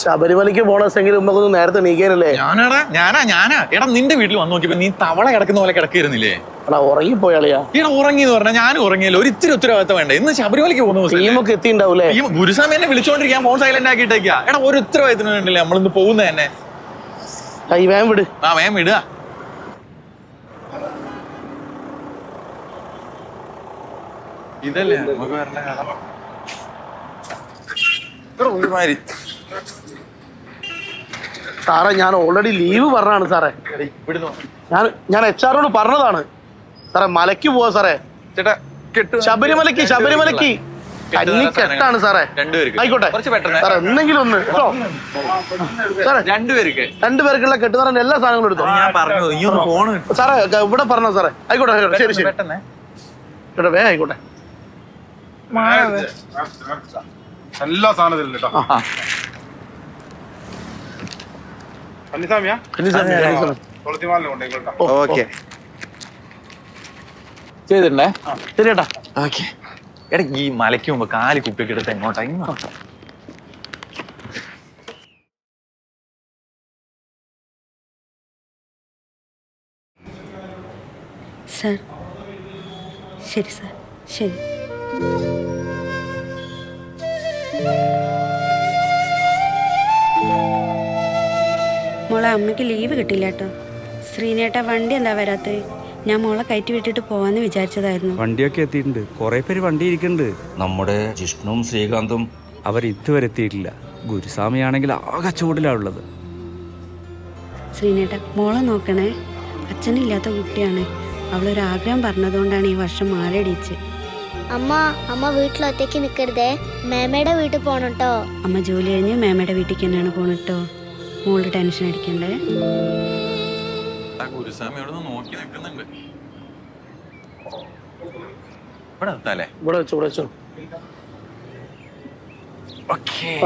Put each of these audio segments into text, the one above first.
ശബരിമലയ്ക്ക് പോണ സെങ്കിൽ നേരത്തെ നീക്കാനല്ലേ ഞാനാടാ ഞാനാ ഞാനാ. എടാ നിന്റെ വീട്ടിൽ വന്നു നോക്കിയപ്പോ നീ തവള കിടക്കുന്ന പോലെ കിടക്കിയിരുന്നില്ലേ? ഉറങ്ങിപ്പോയാളിയാ ഉറങ്ങി എന്ന് പറഞ്ഞാൽ ഞാനും ഉറങ്ങിയല്ലോ. ഒരു ഇത്തിരി ഉത്തരവാദിത്തം വേണ്ട. ഇന്ന് ശബരിമലയ്ക്ക് പോകുന്ന ടീമൊക്കെ എത്തിണ്ടാവൂലേ ഈ ഗുരുസ്വാമി എന്നെ വിളിച്ചോണ്ടിരിക്കാൻ ഫോൺ സൈലന്റ് ആക്കിയിട്ടേക്കാ. എടാ ഒരു ഉത്തരവാദിത്തം വേണ്ടല്ലേ നമ്മളിന്ന് പോകുന്നത് തന്നെ. വേം വിട്. ആ വേം വിടുക. ഇതല്ലേ? നമുക്ക് വരേണ്ട കഥ. ഒരുമാതിരി. സാറേ ഞാൻ ഓൾറെഡി ലീവ് പറഞ്ഞാണ് സാറേ. ഞാൻ ഞാൻ എച്ച് ആറിനോട് പറഞ്ഞതാണ്. സാറേ മലയ്ക്ക് പോവാ സാറേ. ചേട്ടാ ശബരിമലക്ക് ശബരിമലയ്ക്ക് ശബരിമലയ്ക്ക്. കന്നി കെട്ടാണ് സാറേ. ആയിക്കോട്ടെ. സാറേ എന്തെങ്കിലും ഒന്ന് കേട്ടോ. സാറേ രണ്ടുപേർക്ക് രണ്ടുപേർക്കുള്ള കെട്ടുന്നറിന്റെ എല്ലാ സാധനങ്ങളും എടുത്തോ? സാറേ ഇവിടെ പറഞ്ഞോ സാറേ. ആയിക്കോട്ടെ ആയിക്കോട്ടെ. ശരി ശരി. കേട്ടോ വേ ആയിക്കോട്ടെ. എല്ലാ സാധനത്തിലും കേട്ടോ. കന്നിസ്വാമിയാ? കന്നി സാറേ, കന്നി സാറേ. തുളസിമാലിനെ കൊണ്ടേക്കോ കേട്ടോ. ഓക്കെ. ചെയ്തിട്ടുണ്ടേ? ശരി ഏട്ടാ ഓക്കെ. എടാ ഈ മലയ്ക്ക് മുമ്പ് കാൽ കുപ്പിയൊക്കെ എടുത്ത് എങ്ങോട്ടാ? ഇങ്ങോട്ടാ സർ. ശരി സാർ. ശരി. മോളെ അമ്മയ്ക്ക് ലീവ് കിട്ടില്ല കേട്ടോ. ശ്രീനേട്ട വണ്ടി എന്താ വരാത്തത് ഞാൻ മോളെ കയറ്റി വിട്ടിട്ട് പോവാന്ന് വിചാരിച്ചതായിരുന്നു. വണ്ടിയൊക്കെ എത്തിയിട്ടുണ്ട്. കുറെ പേര് വണ്ടി ഇരിക്കുന്നുണ്ട്. നമ്മുടെ ജിഷ്ണുവും ശ്രീകാന്തും അവർ ഇതുവരെ എത്തിയിട്ടില്ല. ഗുരുസ്വാമിയാണെങ്കിൽ ആകെ ചൂടിലാ ഉള്ളത്. ശ്രീനേട്ട മോളെ നോക്കണേ. അച്ഛനില്ലാത്ത കുട്ടിയാണ്. അവളൊരാഗ്രഹം പറഞ്ഞതുകൊണ്ടാണ് ഈ വർഷം മാലടിച്ച് അമ്മ അമ്മ വീട്ടിൽ ഒറ്റയ്ക്ക് നിൽക്കരുതേ മേമയുടെ വീട്ടിൽ പോണം കേട്ടോ അമ്മ ജോലി കഴിഞ്ഞ് മേമയുടെ വീട്ടിലേക്ക് തന്നെയാണ് പോണിട്ടോ മോൾ ടെൻഷൻ അടിക്കണ്ടേ? ഗുരുസ്വാമി അവിടെ നിന്ന് നോക്കി നിൽക്കുന്നുണ്ട്. ഇവിടെ എത്താല്ലേ ഇവിടെ വെച്ചു ഇവിടെ വെച്ചു.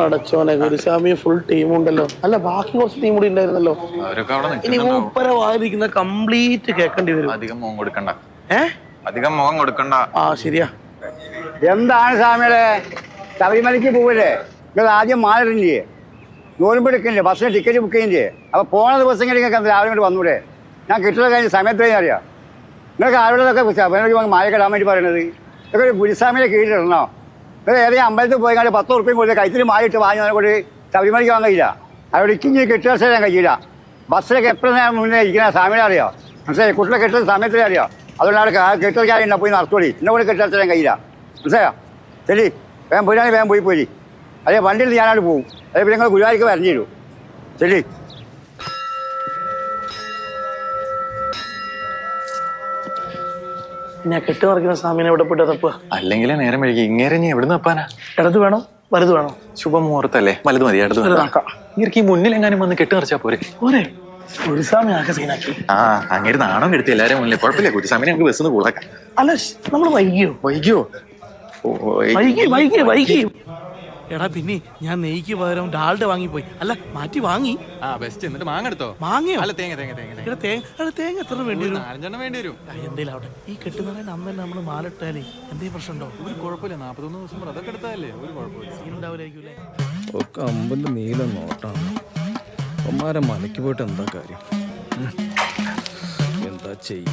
അടച്ചോനെ ഗുരുസ്വാമി ഫുൾ ടീം ഉണ്ടല്ലോ. അല്ല ബാക്കി കുറച്ച് ടീം കൂടി ഉണ്ടായിരുന്നല്ലോ. അവരൊക്കെ അവിടെ ഇനി നിൽക്കുന്നുണ്ടോ? മൂപ്പര വായിരിക്കുന്ന കംപ്ലീറ്റ് കേൾക്കേണ്ടി വരും. അധികം മുഖം കൊടുക്കണ്ട. ഏ? അധികം മുഖം കൊടുക്കണ്ട. ആ ശരിയാ. എന്താണ് സ്വാമിയുടെ ശബരിമലയ്ക്ക് പോവില്ലേ? നിങ്ങൾ ആദ്യം മാറില്ലേ നോലുമ്പ് എടുക്കില്ലേ ബസ്സിന് ടിക്കറ്റ് ബുക്ക് ചെയ്യില്ലേ അപ്പൊ പോണ ദിവസം നിങ്ങൾക്ക് എന്താ രാവിലെ ഇങ്ങോട്ട് വന്നൂടെ? ഞാൻ കിട്ടുന്ന കഴിഞ്ഞ സമയത്ത് കഴിഞ്ഞാൽ അറിയാം? നിങ്ങൾക്ക് ആരോടൊക്കെ ശബരിമലയ്ക്ക് വന്ന് മായ കെടാൻ വേണ്ടി പറയണത്. ഇതൊക്കെ ഒരു ഗുരുസ്വാമിയുടെ കീഴിലിടണോ? നിങ്ങൾ ഏതെങ്കിലും അമ്പലത്തിൽ പോയി കഴിഞ്ഞാൽ പത്ത് ഉറുപ്പ്യം കൊടുത്ത് കൈത്തിൽ മായിട്ട് വാങ്ങി കൊണ്ട് ശബരിമലയ്ക്ക് വാങ്ങാൻ കഴിയില്ല. അവിടെ ഇക്കിഞ്ഞ് കെട്ടിയ ചെയ്യാൻ കഴിയില്ല. ബസ്സിലൊക്കെ എപ്പോഴും നേരം മുന്നേ ഇരിക്കുന്ന സ്വാമിനെ അറിയാം? മനസ്സിലായി? കുട്ടികളെ കെട്ടുന്ന സമയത്തിലേ അറിയാം? അതുകൊണ്ട് അവിടെ കെട്ടിയ പോയി നടത്തോളി എന്നെ കൂടെ കെട്ടിയ ചെയ്യാൻ കഴിയില്ല. മനസ്സിലായോ? ശരി. വേഗം പോയി വേഗം പോയി പോയി അതെ വണ്ടിയിൽ ഞാനവിടെ പോകും അതെ പിന്നെ നിങ്ങൾ ഗുരുവായൂർക്ക് വരഞ്ഞു തരൂ ശരി. ഞാൻ കെട്ടി മറിക്കുന്ന സ്വാമിനെ എവിടെ പോയിട്ട് തപ്പുക. അല്ലെങ്കിൽ നേരം വഴി ഇങ്ങേരെ നീ എവിടുന്ന് വെപ്പാനാ ഇടത് വേണോ? വലുത് വേണോ? ശുഭമുഹൂർത്തല്ലേ? വലുത് മതി ഇടത്. ഇങ്ങനെ ഈ മുന്നിൽ എങ്ങാനും വന്ന് കെട്ടി നിറച്ചാ പോരെ. പോരെ ഗുരുസ്വാമി ആകെ സീനാക്കി. ആ അങ്ങനെ നാണം കെടുത്തി എല്ലാരും മുന്നിൽ കുഴപ്പമില്ല കുട്ടിസ്വാമിനെ നമുക്ക് ബസ് കൂടാക്കാം അല്ല നമ്മൾ വൈകിയോ? വൈകിയോ? വൈകി വൈകി വൈകി. എടാ പിന്നെ ഞാൻ നെയ്ക്ക് പകരം ഡാൾഡ് വാങ്ങിപ്പോയി. അല്ല മാറ്റി വാങ്ങി. ആ ബെസ്റ്റ് എന്നിട്ട് മാങ്ങ എടുത്തോ? മാങ്ങയോ? അല്ല തേങ്ങ തേങ്ങ തേങ്ങ തേങ്ങ. എടാ തേങ്ങ എടാ തേങ്ങ എത്ര വേണ്ടി വരും? നാലഞ്ചെണ്ണം വേണ്ടി വരും. ആ, എന്തേലും ആവട്ടെ. ഈ കെട്ടുന്നറയിൽ അന്ന് തന്നെ നമ്മൾ മാലിട്ടാലേ എന്തേ പ്രശ്നമുണ്ടോ? ഒരു കുഴപ്പമില്ല. നാപ്പത്തൊന്ന് ദിവസം അതൊക്കെ എടുത്താലേ ഒരു കുഴപ്പമില്ല. സീനുണ്ടാവില്ലായിരിക്കും ഒക്കെ അമ്പലിന്റെ നീല നോട്ടാണ്. അമ്മമാരെ മലയ്ക്ക് പോയിട്ട് എന്താ കാര്യം? ഉം. എന്താ ചെയ്യ?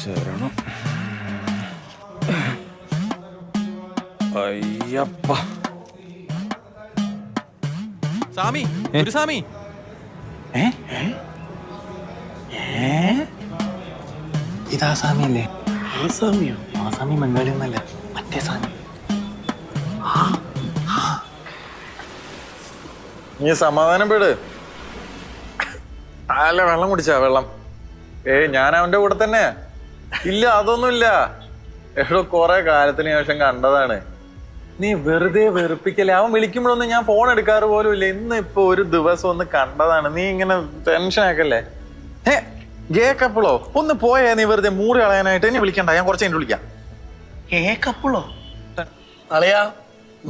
ശരണം. അയ്യപ്പ. സ്വാമി ഒരു സ്വാമി ഇതാ സ്വാമി അല്ലേ സ്വാമിയോ? ആ സ്വാമി ബംഗാളി ഒന്നല്ല മറ്റേ സ്വാമി. നീ സമാധാനപ്പെട് അല്ല വെള്ളം കുടിച്ചാ വെള്ളം. ഏ ഞാൻ അവന്റെ കൂടെ തന്നെ ഇല്ല അതൊന്നുമില്ല. എടോ കൊറേ കാലത്തിന് ശേഷം കണ്ടതാണ്. നീ വെറുതെ വെറുപ്പിക്കല്ലേ? അവൻ വിളിക്കുമ്പോഴൊന്നും ഞാൻ ഫോൺ എടുക്കാറ് പോലും ഇല്ല. ഇന്ന് ഇപ്പൊ ഒരു ദിവസം ഒന്ന് കണ്ടതാണ്. നീ ഇങ്ങനെ ടെൻഷൻ ആക്കല്ലേ? ഏ ഗേ ഒന്ന് പോയേ നീ വെറുതെ മൂറി കളയാനായിട്ട്. എന്നെ വിളിക്കണ്ട. ഞാൻ കുറച്ച് കഴിഞ്ഞ് വിളിക്കാം. കേക്കപ്പുള്ളോ അളയാ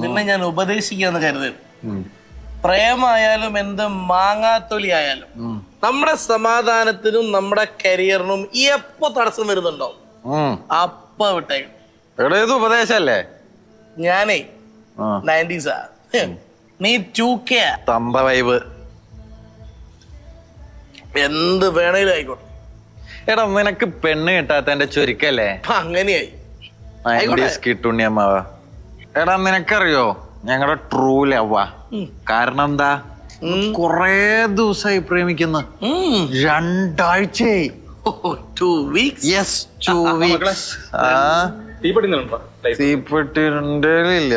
നിന്നെ ഞാൻ ഉപദേശിക്കാന്ന് കരുതരുത് പ്രേമായാലും എന്ത് മാങ്ങാത്തൊലി ആയാലും നമ്മുടെ സമാധാനത്തിനും നമ്മുടെ കരിയറിനും എപ്പോ തടസ്സം വരുന്നുണ്ടോ. അപ്പ വിട്ടേക്കും. ഇത് ഉപദേശല്ലേ? ഞാനേ. നയന്റീസാ. നീ ടൂ കെ തമ്പ വൈബ് എന്ത് വേണേലും ആയിക്കോട്ടെ. എടാ നിനക്ക് പെണ്ണ് കിട്ടാത്തന്റെ ചുരുക്കല്ലേ? അങ്ങനെയായി. കിട്ടുണ്ണിയമ്മാവ എടാ നിനക്കറിയോ? ഞങ്ങളുടെ ട്രൂ ലവ കാരണം എന്താ? കൊറേ ദിവസമായി പ്രേമിക്കുന്ന. രണ്ടാഴ്ചയായി. Two weeks yes two weeks ആ. ഇല്ല.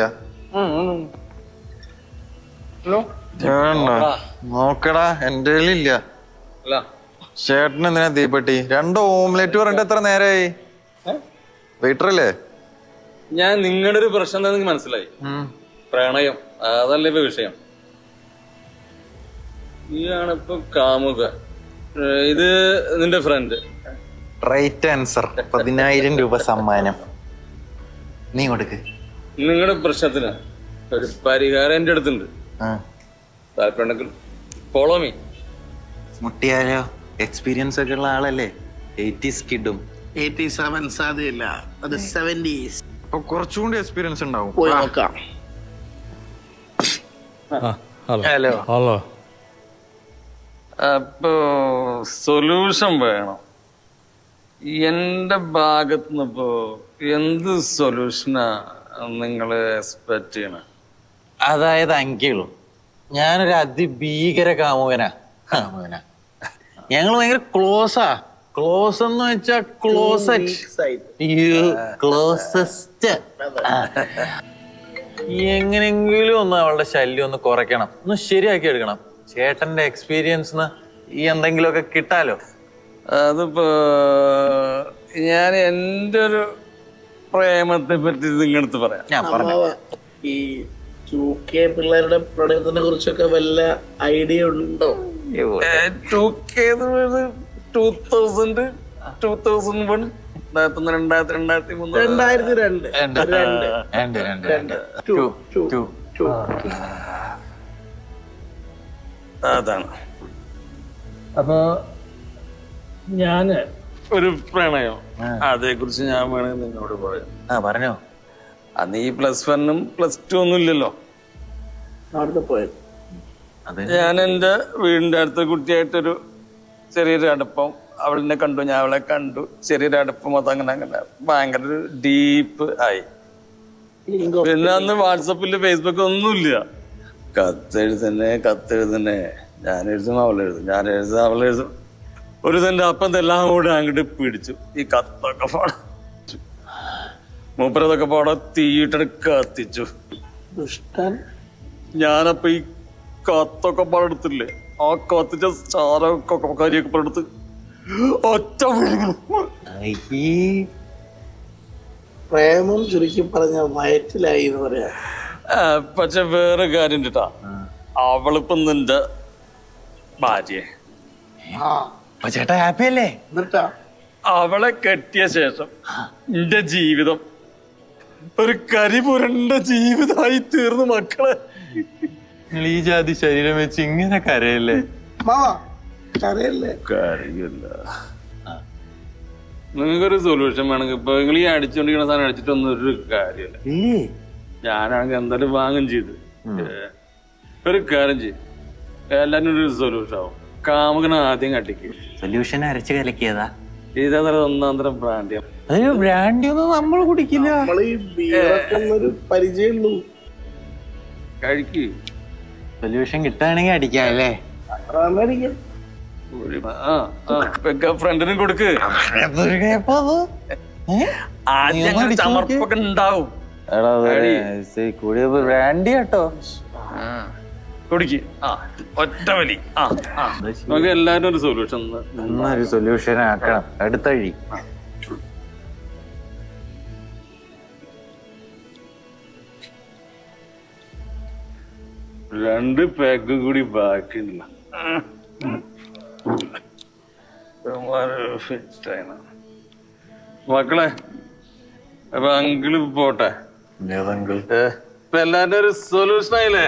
നോക്കടാ. എന്റെ ഇല്ല ചേട്ടൻ എന്തിനാ തീപ്പെട്ടി? രണ്ട് ഓംലെറ്റ് പറഞ്ഞിട്ട് എത്ര നേരമായി വെയിറ്റർ അല്ലേ ഞാൻ നിങ്ങളുടെ ഒരു പ്രശ്നം എന്താ നിങ്ങൾക്ക് മനസ്സിലായി. പ്രണയം. അതല്ല ഇപ്പൊ വിഷയം. നീയാണിപ്പോ കാമുക. ഏ, ഇത് നിന്റെ ഫ്രണ്ട് റൈറ്റ് ആൻസർ പതിനായിരം രൂപ സമ്മാനം. നീ കൊടുക്ക് നിങ്ങളുടെ പ്രശ്നത്തിന്. ഒരു പരിഹാരം എന്റെ അടുത്തുണ്ട്. ആ. താല്പര്യമുണ്ടെങ്കിൽ ഫോളോ മീ മുട്ടിയാലോ? എക്സ്പീരിയൻസ് ഒക്കെ ഉള്ള ആളല്ലേ? എയ്റ്റീസ് കിഡും എയ്റ്റി സെവൻ സാധ്യല്ല. അത് സെവന്റീസ് അപ്പൊ കുറച്ചുകൂടി എക്സ്പീരിയൻസ് ഉണ്ടാവും. പോയി നോക്കാം. ഹലോ. ഹലോ. ഹലോ. അപ്പോ സൊല്യൂഷൻ വേണം. എന്റെ ഭാഗത്തു ഇപ്പോ എന്ത് സൊല്യൂഷനാ നിങ്ങൾ എക്സ്പെക്ട് ചെയ്യണ? അതായത് അങ്കിളും ഞാനൊരു അതിഭീകര കാമുകനാ. കാമുകനാ ഞങ്ങൾ ഭയങ്കര ക്ലോസാ ക്ലോസ് എന്ന് വെച്ചാ ക്ലോസറ്റ് ക്ലോസസ്റ്റ് എങ്ങനെങ്കിലും ഒന്ന് അവളുടെ ശല്യം ഒന്ന് കുറയ്ക്കണം. ഒന്ന് ശരിയാക്കി എടുക്കണം. ചേട്ടന്റെ എക്സ്പീരിയൻസ് ഈ എന്തെങ്കിലുമൊക്കെ കിട്ടാലോ? അതിപ്പോ ഞാൻ എന്റെ ഒരു പ്രേമത്തെ പറ്റി നിങ്ങളടുത്ത് പറയാം. ഞാൻ പറഞ്ഞു. ഈ ടു കെ പിള്ളേരുടെ പ്രണയത്തിനെ കുറിച്ചൊക്കെ വല്ല ഐഡിയ ഉണ്ടോ? Two K two thousand two thousand one രണ്ടായിരത്തി രണ്ടായിരത്തി രണ്ടായിരത്തി മൂന്ന്. രണ്ടായിരത്തി രണ്ട്. രണ്ട്. രണ്ട്. രണ്ട് രണ്ട് ടു ടു ടു ടു അതാണ്. അപ്പൊ ഞാൻ. ഒരു പ്രണയം? അതേ കുറിച്ച് ഞാൻ വേണമെങ്കിൽ നിന്നോട് പറയാം. ആ പറഞ്ഞോ. അന്ന് ഈ പ്ലസ് വണ്ണും പ്ലസ് ടു ഒന്നും ഇല്ലല്ലോ? അവിടെ പോയത്. അതെ. ഞാൻ എന്റെ വീടിന്റെ അടുത്ത കുട്ടിയായിട്ടൊരു ചെറിയൊരു അടുപ്പം അവളിനെ കണ്ടു. ഞാൻ അവളെ കണ്ടു. ചെറിയൊരു അടുപ്പം അത് അങ്ങനെ അങ്ങനെ ഭയങ്കര ഒരു ഡീപ്പ് ആയി. പിന്നെ അന്ന് വാട്സപ്പിൽ ഫേസ്ബുക്ക് ഒന്നുമില്ല കത്തെഴുതന്നെ കത്തെഴുതന്നെ. ഞാൻ എഴുതും അവളെഴുതും ഞാൻ എഴുതും അവൾ എഴുതും. ഒരു തന്റെ അപ്പം എല്ലാം കൂടെ അങ്ങോട്ട് പിടിച്ചു. ഈ കത്തൊക്കെ പാട. മൂപ്പരതൊക്കെ പാടെ തീയിട്ടെടുത്ത് കത്തിച്ചു. ദുഷ്ടൻ. ഞാനപ്പൊ ഈ കത്തൊക്കെ പാടെടുത്തില്ലേ ആ കത്തിച്ച ചാരൊക്കെ കാര്യൊക്കെ പാടെടുത്ത് ഒറ്റ പ്രേമം ചുരുക്കി പറഞ്ഞ വയറ്റിലായി എന്ന് പറയാ. പക്ഷെ വേറെ കാര്യം കേട്ടാ അവളിപ്പം നിന്റെ ഭാര്യ ആ. അപ്പൊ ചേട്ടാ ഹാപ്പി അല്ലേ? എന്നിട്ടാ അവളെ കെട്ടിയ ശേഷം എന്റെ ജീവിതം ഒരു കരി പുരണ്ട ജീവിതമായി തീർന്നു മക്കളെ. നിങ്ങൾ ഈ ജാതി ശരീരം വെച്ച് ഇങ്ങനെ കരയല്ലേ? മാവാ കരയല്ലേ? നിങ്ങൾക്കൊരു സൊല്യൂഷൻ വേണമെങ്കിൽ ഇപ്പൊ നിങ്ങൾ ഈ അടിച്ചുകൊണ്ടിരിക്കുന്ന സാധനം അടിച്ചിട്ടൊന്നും ഒരു കാര്യമില്ല. ഞാനാണെങ്കിൽ എന്തായാലും വാങ്ങും ചെയ്ത്. ഒരു കാര്യം ചെയ്യും. എല്ലാരും ഒരു സൊല്യൂഷൻ ആവും. കാമുകനെ ആദ്യം കട്ടിക്കും സൊല്യൂഷൻ അരച്ച് കലക്കിയതാ. ഇതാ ഒന്നാം തരം ബ്രാൻഡ് അതിന് ബ്രാൻഡി ഒന്നും നമ്മൾ കുടിക്കില്ല. നമ്മൾ ഈ ബീറൊക്കെ ഒരു പരിചയമുള്ളൂ. കഴിക്ക്. സൊല്യൂഷൻ കിട്ടുകയാണെങ്കിൽ അടിക്കാം അല്ലേ? ഒരു- ആ ആ ഫ്രണ്ടിനും കൊടുക്ക്. ആദ്യം ചമർപ്പൊക്കെ ഉണ്ടാവും. കൂടിയ ബ്രാൻഡി കേട്ടോ. കുടിക്ക്. ആ ഒറ്റ വലി. ആ ആ. നമുക്ക് എല്ലാരും ഒരു സൊല്യൂഷൻ സൊല്യൂഷൻ ആക്കണം. അടുത്തഴി രണ്ട് പാക്ക് കൂടി ബാക്കിയില്ല. മക്കളെ അപ്പൊ അങ്കിൾ പോട്ടെ? ഏതെങ്കിൽ ഏ, ഇപ്പൊ എല്ലാരുടെ ഒരു സൊല്യൂഷൻ ആയില്ലേ.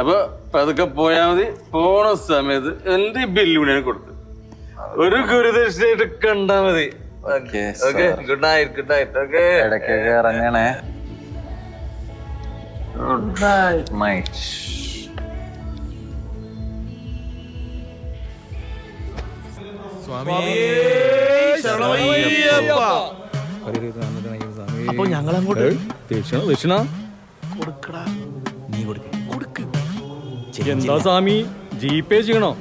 അപ്പൊ പതുക്കെ പോയാ മതി. പോണ സമയത്ത് എന്റെ ബില്ല് ഞാൻ കൊടുത്തു. ഒരു ഗുരുദക്ഷിണയായിട്ട് കണ്ടാ മതി. Good night good night okay ഇടയ്ക്കൊക്കെ ഇറങ്ങണേ. ഗുഡ് നൈറ്റ് മൈറ്റ് അപ്പൊ ഞങ്ങൾ അങ്ങോട്ട് ദക്ഷിണ ദക്ഷിണ. കൊടുക്കടാ. എന്താ സ്വാമി? ജി പേ ചെയ്യണോ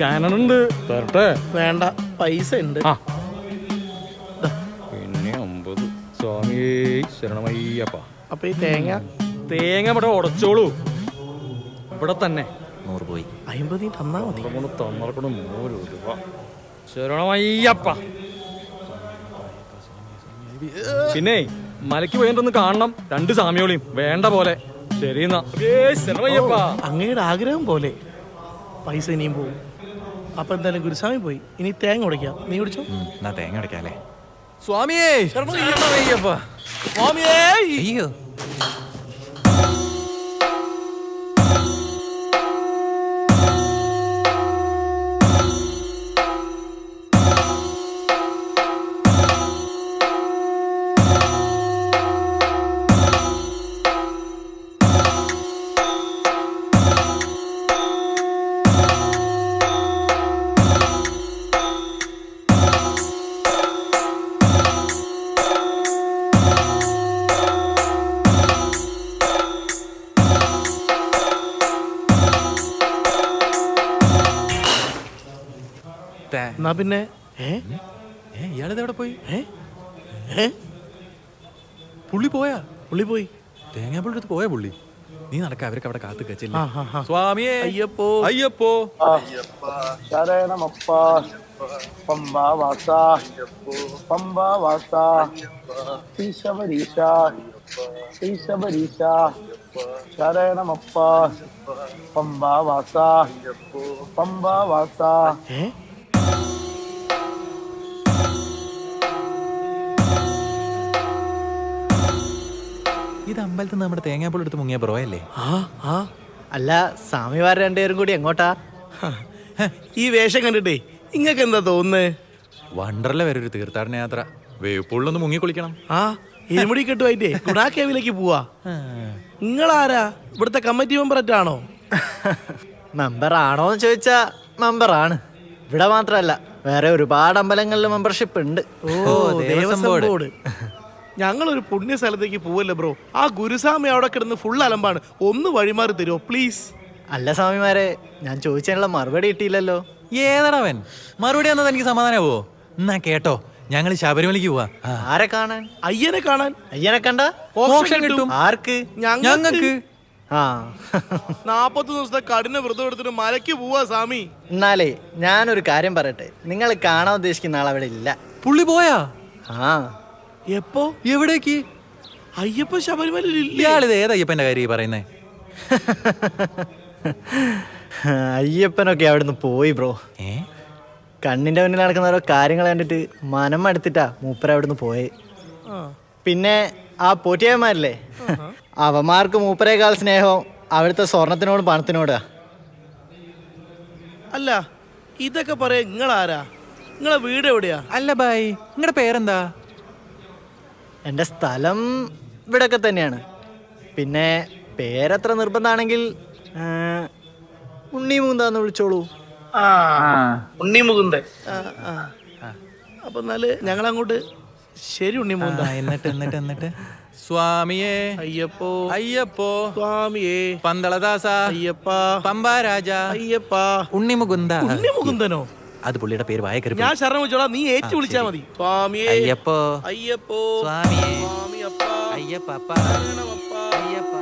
കാനുണ്ട് തരട്ടെ. വേണ്ട പൈസ ഉണ്ട്. പിന്നെ അമ്പത്. സ്വാമി ശരണമയ്യപ്പ. അപ്പൊ ഈ തേങ്ങ? തേങ്ങ ഇവിടെ ഉടച്ചോളൂ. ഇവിടെ തന്നെ. നൂറ് പോയി. അമ്പത് നീ തന്നാ മതി. തന്നറക്കൊണ്ട് നൂറ് രൂപ. ശരണമയ്യപ്പ. പിന്നെ മലയ്ക്ക് പോയിട്ടൊന്ന് കാണണം. രണ്ട് സാമിയോളിയും വേണ്ട പോലെ. ശരി അങ്ങയുടെ ആഗ്രഹം പോലെ. പൈസ ഇനിയും പോകും അപ്പൊ എന്തായാലും ഗുരുസ്വാമി പോയി. ഇനി തേങ്ങ ഉടയ്ക്കാം. നീ കുടിച്ചോ? തേങ്ങ ഉടയ്ക്കാല്ലേ സ്വാമിയേ സ്വാമിയേ അയ്യോ. എന്നാ പിന്നെ? ഏ? ഇയാളിത് എവിടെ പോയി? പുള്ളി പോയാ? പുള്ളി പോയി. തേങ്ങാപ്പുള്ളി എടുത്ത് പോയാ പുള്ളി? നീ നടക്ക അവർക്ക് അവിടെ കാത്തു കച്ചില്ല സ്വാമിയെ. അയ്യപ്പോ. അയ്യപ്പോ. ശരണമപ്പ പമ്പാവാസ പമ്പാവാസ പമ്പാ വാസ. ശരണമപ്പ പമ്പാവാസ പമ്പാവാസ ഇത് അമ്പലത്തിൽ നമ്മുടെ തേങ്ങാപ്പുള്ളി എടുത്ത് മുങ്ങിയ പ്രോയല്ലേ ആ ആ. അല്ല സ്വാമിമാർ രണ്ടുപേരും കൂടി എങ്ങോട്ടാ? ഈ വേഷം കണ്ടിട്ടേ ഇങ്ങക്ക് എന്താ തോന്നുന്നത് വണ്ടർല വരെ ഒരു തീർത്ഥാടന യാത്ര. വേപ്പുള്ളൊന്ന് മുങ്ങി കുളിക്കണം. ആ ഇരുമുടി കെട്ടുമായിട്ടേ ഗുണാക്കേവിലേക്ക് പോവാ. നിങ്ങളാരാ? ഇവിടുത്തെ കമ്മിറ്റി മെമ്പർ ആണോ മെമ്പർ ആണോ എന്ന് ചോദിച്ചാ മെമ്പർ ആണ് ഇവിടെ മാത്രമല്ല വേറെ ഒരുപാട് അമ്പലങ്ങളിൽ മെമ്പർഷിപ്പ് ഉണ്ട്. ഓ ദേവസ്വം ബോർഡ്. ഞങ്ങളൊരു പുണ്യ സ്ഥലത്തേക്ക് പോവല്ലേ ബ്രോ? ആ ഗുരുസ്വാമി അവിടെ കിടന്ന് ഫുൾ അലമ്പാണ്. ഒന്ന് വഴിമാറി തരുമോ പ്ലീസ് അല്ല സ്വാമിമാരെ ഞാൻ ചോദിച്ചതിനുള്ള മറുപടി കിട്ടിയില്ലല്ലോ. ഏതാണവൻ മറുപടി വന്നത് എനിക്ക് സമാധാനമാവോ എന്നാ കേട്ടോ ഞങ്ങൾ ശബരിമലയ്ക്ക് പോവാ. ആരെ കാണാൻ? അയ്യനെ കാണാൻ. അയ്യനെ കണ്ട? ഓപ്ഷൻ കിട്ടും. ആർക്ക്? ഞങ്ങൾക്ക്. ആ. നാപ്പത്തി ദിവസത്തെ കഠിന വ്രതം എടുത്തിട്ട് മലയ്ക്ക് പോവാ സ്വാമി. എന്നാലേ ഞാനൊരു കാര്യം പറയട്ടെ. നിങ്ങൾ കാണാൻ ഉദ്ദേശിക്കുന്ന ആളവിടെ ഇല്ല. പുള്ളി പോയാ? ആ. എപ്പോ? എവിടേക്ക്? അയ്യപ്പ ശബരിമലയിൽ ഇല്ലേ? ഇയാളിത് ഏതയ്യപ്പന്റെ കാര്യം ഈ പറയുന്നേ? അയ്യപ്പനൊക്കെ അവിടുന്ന് പോയി ബ്രോ. ഏ? കണ്ണിന്റെ മുന്നിൽ നടക്കുന്ന ഓരോ കാര്യങ്ങൾ കണ്ടിട്ട് മനം മടുത്തിട്ടാ മൂപ്പര അവിടുന്ന് പോയെ. പിന്നെ ആ പോറ്റിയന്മാരില്ലേ അവന്മാർക്ക് മൂപ്പരേക്കാൾ സ്നേഹം അവിടുത്തെ സ്വർണത്തിനോടും പണത്തിനോടാ. അല്ല ഇതൊക്കെ പറയാ നിങ്ങളാരാ നിങ്ങളെ വീട് എവിടെയാ? അല്ല ബായ് നിങ്ങളുടെ പേരെന്താ? എന്റെ സ്ഥലം ഇവിടെയൊക്കെ തന്നെയാണ്. പിന്നെ പേരത്ര നിർബന്ധമാണെങ്കിൽ ഉണ്ണി മൂന്താന്ന് വിളിച്ചോളൂ. ആ ഉണ്ണി മുകുന്ദൻ ആ. അപ്പൊ എന്നാൽ ഞങ്ങൾ അങ്ങോട്ട് ശരി ഉണ്ണി മുകുന്ദ എന്നിട്ട് എന്നിട്ട് എന്നിട്ട്. സ്വാമിയേ. അയ്യപ്പോ. അയ്യപ്പോ. സ്വാമിയേ. പന്തളദാസ. അയ്യപ്പ. പമ്പാരാജ. അയ്യപ്പ. ഉണ്ണിമുകുന്ദ. ഉണ്ണി മുകുന്ദനോ അത് പുള്ളിയുടെ പേര് വായക്കരുത് ഞാൻ ശരണം വെച്ചോളാം. നീ ഏറ്റു വിളിച്ചാ മതി. സ്വാമിയേ. അയ്യപ്പോ. അയ്യപ്പോ. സ്വാമിയേ. സ്വാമിയപ്പ. അയ്യപ്പ. ശരണമപ്പ അയ്യപ്പ.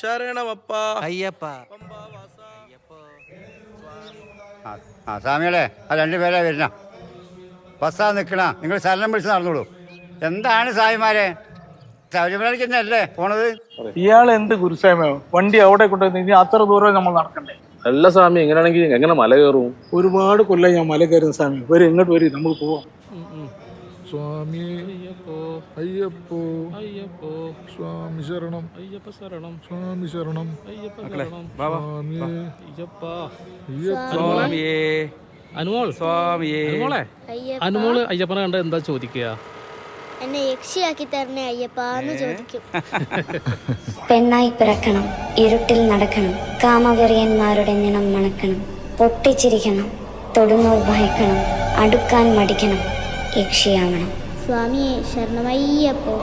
ശരണമപ്പ അയ്യപ്പ. ആ ആ സ്വാമികളെ ആ രണ്ടുപേരെ പേരാ വരുന്ന. ബസ്സാ നിൽക്കണ നിങ്ങൾ ശരണം വിളിച്ച് നടന്നോളൂ. എന്താണ് സായിമാരെ? ശബരിമലയ്ക്ക് തന്നെയല്ലേ പോണത്? ഇയാൾ എന്ത് ഗുരുസ്വാമിയോ? വണ്ടി അവിടെ കൊണ്ടുവന്ന് ഇനി അത്ര ദൂരം നമ്മൾ നടക്കണ്ടേ? അല്ല സ്വാമി എങ്ങനെയാണെങ്കിൽ എങ്ങനെ മല കയറും? ഒരുപാട് കൊല്ലം ഞാൻ മല കയറും സ്വാമി. വരും ഇങ്ങോട്ട് വരും നമ്മൾ പോവാം. സ്വാമി അയ്യപ്പോ അയ്യപ്പോ സ്വാമി ശരണം. അയ്യപ്പ ശരണം സ്വാമി. ശരണം അയ്യപ്പ. ശരണം സ്വാമി സ്വാമിയേ. അനുമോൾ. സ്വാമിയേ. അനുമോളെ? അയ്യപ്പ. അനുമോൾ അയ്യപ്പനെ കണ്ട എന്താ ചോദിക്കുക? എന്നെ യക്ഷിയാക്കി തരണേ അയ്യപ്പാന്ന് ചോദിക്കും. പെണ്ണായി പിറക്കണം ഇരുട്ടിൽ നടക്കണം കാമവെറിയന്മാരുടെ നിണം മണക്കണം പൊട്ടിച്ചിരിക്കണം തൊടുന്നോർ ഭയക്കണം അടുക്കാൻ മടിക്കണം യക്ഷിയാവണം. സ്വാമിയെ ശരണമയ്യപ്പോ.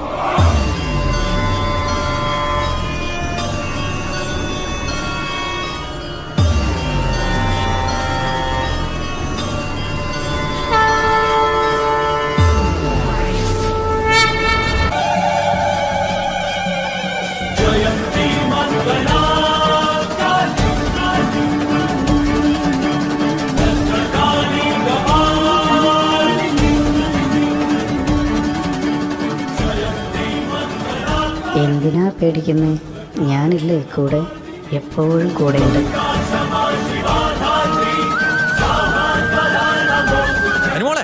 പേടിക്കുന്നേ ഞാനില്ലേ കൂടെ? എപ്പോഴും കൂടെയുണ്ട്. അനുമോളെ?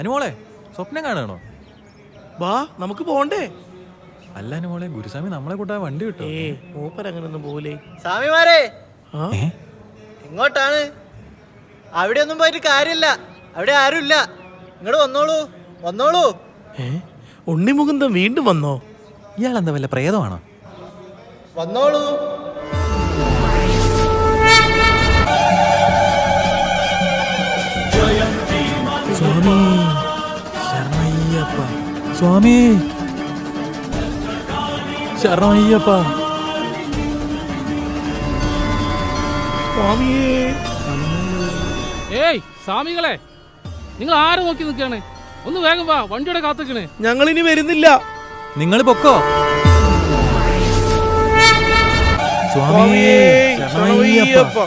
അനുമോളെ സ്വപ്നം കാണുകയാണോ? വാ നമുക്ക് പോണ്ടേ. അല്ല അനുമോളെ ഗുരുസ്വാമി നമ്മളെ കൂട്ടാ വണ്ടി കിട്ടും ഏ പോലെ സ്വാമിമാരെ എങ്ങോട്ടാണ്? അവിടെ ഒന്നും പോയിട്ട് കാര്യമില്ല. അവിടെ ആരുമില്ല. ഇങ്ങോട്ട് വന്നോളൂ വന്നോളൂ. ഏ ഉണ്ണിമുകുന്ദൻ വീണ്ടും വന്നോ? ഇയാൾ എന്താ വല്ല പ്രേതമാണോ? വന്നോളൂ. സ്വാമി ശരണയ്യപ്പ. സ്വാമി. ശരണയ്യപ്പ. സ്വാമിയേ ഏയ് സ്വാമികളെ നിങ്ങൾ ആരെ നോക്കി നിൽക്കുകയാണ്? ഒന്ന് വേഗം വാ വണ്ടിയുടെ കാത്തുക്കണേ ഞങ്ങളിനി വരുന്നില്ല. നിങ്ങൾ പൊക്കോ? സ്വാമി സ്വാമിയേ ശരണമയ്യപ്പ